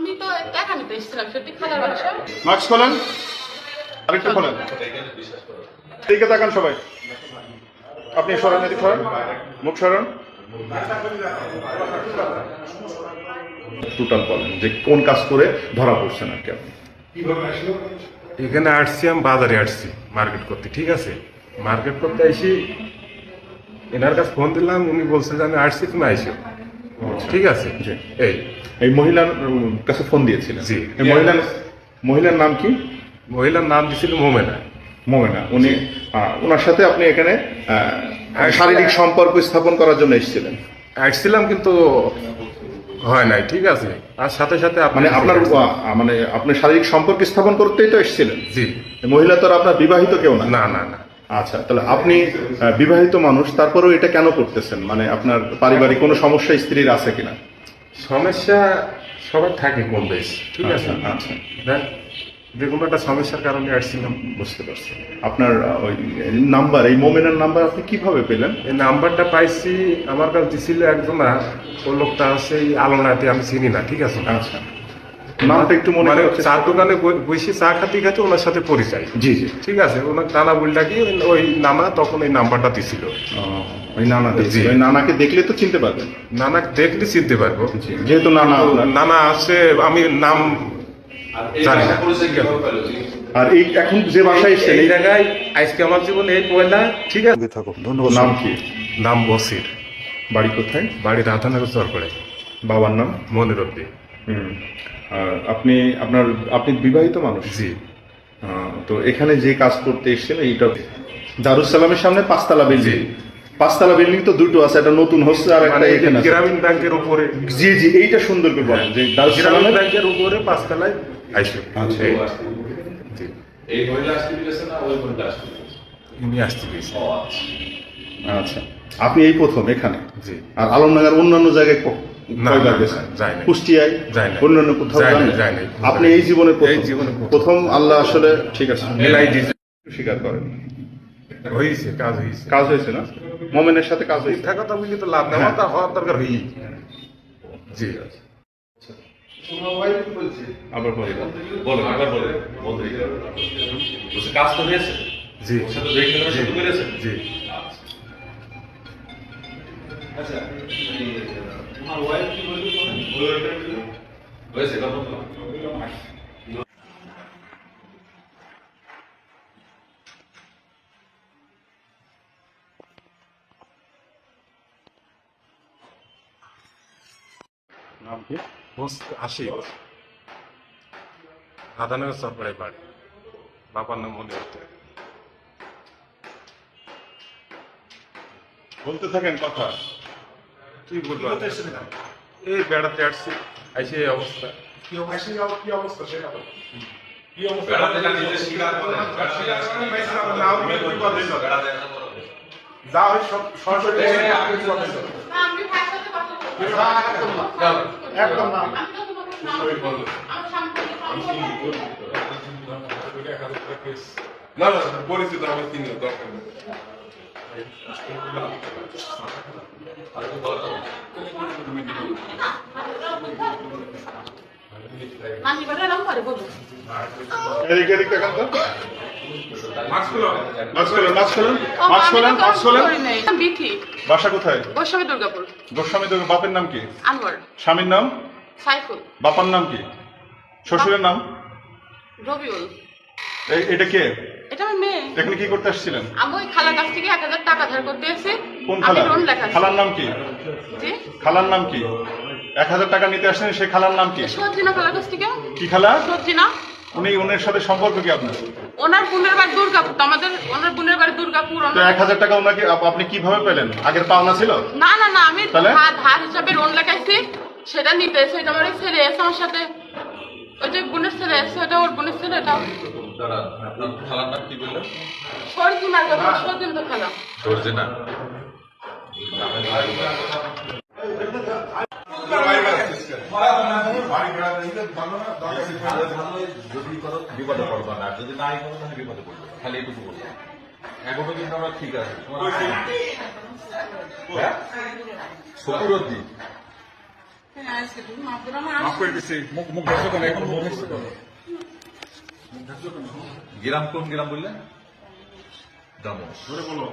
আমি তো টাকা নিতে এসেছিলাম সত্যি খালার বাসা মাস্ক খোলেন? আরেকটা খোলেন। দিকে তাকান সবাই। আপনি সরেন এদিকে সরেন। মুখ সরেন। টোটাল বলেন যে কোন কাজ করে ধরা পড়ছেন আর কি আপনি। এখানে আসছি আমি বাজারে আসছি মার্কেট করতে ঠিক আছে? মার্কেট করতে এসে এনার কাছে ফোন দিলাম উনি বলছে যে আমি আসছি তুমি আইসো। ঠিক আছে? জি। এই। এই মহিলার কাছে ফোন দিয়েছিলেন। জি। এই মহিলার মহিলার নাম কি? মহিলার নাম দিছিল মোমেনা। মোমেনা। উনি ওনার সাথে আপনি এখানে শারীরিক সম্পর্ক স্থাপন করার জন্য এসেছিলেন। আসছিলাম কিন্তু হয় নাই ঠিক আছে। আর সাথে সাথে আপনি মানে আপনার মানে আপনি শারীরিক সম্পর্ক স্থাপন করতেই তো এসেছিলেন। জি। মহিলা তো আর আপনার বিবাহিত কেউ না। না না না। আচ্ছা তাহলে আপনি বিবাহিত মানুষ তারপরেও এটা কেন করতেছেন? মানে আপনার পারিবারিক কোনো সমস্যা স্ত্রীর আছে কিনা? সমস্যা সবার থাকে কম বেশ ঠিক আছে? আচ্ছা, আচ্ছা। দেখ যে কোনো একটা সমস্যার কারণে আসছিলাম বুঝতে পারছি। আপনার ওই নাম্বার এই মোমেনার নাম্বার আপনি কীভাবে পেলেন? এই নাম্বারটা পাইছি আমার কাছে দিছিল একজন ওই লোকটা হচ্ছে এই আলোনাতে আমি চিনি না ঠিক আছে? আচ্ছা। নামটা একটু মনে মানে চার দোকানে বসে চা খাতে খাতে ওনার সাথে পরিচয়। জি জি। ঠিক আছে ওনার নানা বলটা কি ওই নানা তখন এই নাম্বারটা দিছিল। ওই নানা জি। ওই নানাকে দেখলে তো চিনতে পারবেন। নানা দেখলে চিনতে পারব। যেহেতু নানা। নানা আছে আমি নাম জানি না। আর এই এখন যে বাসায় এসেছেন এই জায়গায় আজকে আমার জীবনে এই পয়লা ঠিক আছে? থাকুন ধন্যবাদ। নাম কি? নাম বসির। বাড়ি কোথায়? বাড়ি রাধানগর চরপড়ে বাবার নাম? মনে আর আপনি আপনার আপনি বিবাহিত মানুষ। জি। তো এখানে যে কাজ করতে এসেছেন এইটা দারুসালামের সামনে পাঁচতলা বিল্ডিং। পাঁচতলা বিল্ডিং তো দুটো আছে একটা নতুন হচ্ছে আর একটা মানে এখানে গ্রামীণ ব্যাংকের উপরে। জি জি এইটা সুন্দর করে বলেন যে গ্রামীণ দারুসালামের ব্যাংকের উপরে পাঁচতলায় আইসো। আচ্ছা। এই, জি। এই মহিলা আসতে দিয়েছে না ওই মহিলা আসতে ইনি আসতে আচ্ছা। আচ্ছা। আপনি এই প্রথম এখানে। জি। আর আলমনগর অন্যান্য জায়গায় কয়বার গেছেন কুষ্টিয়ায় যাই অন্যান্য কোথাও যান। আপনি এই জীবনে প্রথম জীবনে প্রথম। প্রথম আল্লাহ আসলে ঠিক আছে। স্বীকার করেন। হয়েছে কাজ হয়েছে কাজ হয়েছে না? মোমেনের সাথে কাজ হয়েছে মিথ্যা কথা বললে তো লাভ নেই। আমার হওয়ার দরকার হই জি। আবার বলি বলো একবার বলো কাজ তো হয়েছে জি। জি। আচ্ছা। নাম কি? আসি রাধানগর চরপড়ায় বাড়ি বাবার নাম মনে হতে বলতে থাকেন কথা। কি বলব? এই বেড়াতে আসছি আইসে এই অবস্থা বেড়াতে না নিজে স্বীকার করে বেড়াতে না করো। না, আমি ভাইয়ের সাথে কথা বলব। যাও। একদম না। না না পরিচিত আমার তিনি দরকার এদিকে এদিকে তো। বাসা কোথায়? গোস্বামী দুর্গাপুর। গোস্বামী বাপের নাম কি? আনোয়ার। স্বামীর নাম? সাইফুল। বাপার নাম কি? শ্বশুরের নাম? রবিউল। এই- এটা কে? এটা আমার মেয়ে। এখানে কি করতে আসছিলেন? আমি ওই খালার কাছ থেকে এক হাজার টাকা ধার করতে এসে কোন আমি লোন লেখা খালার নাম কি? জি? খালার নাম কি? এক হাজার টাকা নিতে আসছেন সেই খালার নাম কি? সজ্জিনা খালার কাছ থেকে। কি খালা? সজ্জিনা উনি উনের সাথে সম্পর্ক কি আপনার? ওনার বোনের বাড়ি দুর্গাপুর। তো আমাদের ওনার বোনের বাড়ি দুর্গাপুর তো ওনার- এক হাজার টাকা ওনাকে আপ- আপনি কীভাবে পেলেন? আগের পাওনা ছিল? না না না আমি তাহলে? ধার ধার হিসাবে লোন লেখাইছি। সেটা নিতে এসে এটা আমার ছেলে এসে আমার সাথে। ওই যে বোনের ছেলে এসে ওটা ওর বোনের ছেলে এটা। খালার নাম কি বললেন সরজিন তো খালা জর্জিনা বিপদে পড়বা না। যদি নাই করো তাহলে বিপদে পড়বে খালি এটুকু বলব এখনও কিন্তু আমরা ঠিক আছে। হ্যাঁ? সত্যি? মাফ করে দিছি। মুখ মুখ এখন মুখ কেন? গ্রাম কোন গ্রাম বললেন? ডামোস ধরে বলো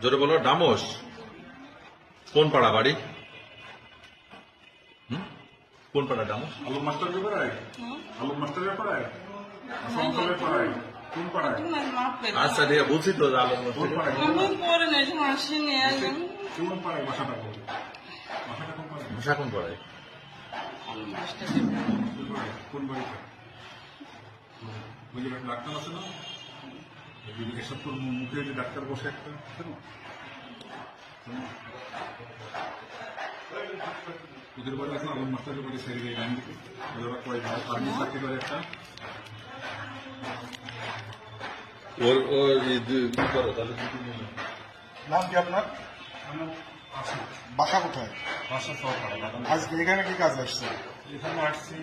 জোরে বলো ডামোস কোন পাড়া বাড়ি? হুম? কোন পাড়া ডামোস আলু মাস্টার কে পড়ায়? আলু মাস্টারের পড়ায়? পড়ায়। কোন পাড়ায়? আচ্ছা ঠিক আছে বলছি তো আলম মসজিদে। পাড়ায়? কোন পাড়ায় বাসাটা বলো? বাসাটা কোন পাড়ায়? ভাষা কোন পাড়ায়। কোন বাড়িতে? ওই যে একটা ডাক্তার আছে না? ওই এসব তোর মুখে যে ডাক্তার বসে একটা ওদের বাড়ি আছে আলম মাস্টারের বাড়ি সেরে গিয়ে গান দিকে ওদের কয় ভাই আর্মি চাকরি করে একটা। ওর ওর কি করো তাহলে নাম কি আপনার? বাসা কোথায়? বাসা সব আজকে এখানে কি কাজ আসছে? এখানে আসছি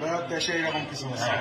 বেড়াতে এসে এরকম কিছু হচ্ছে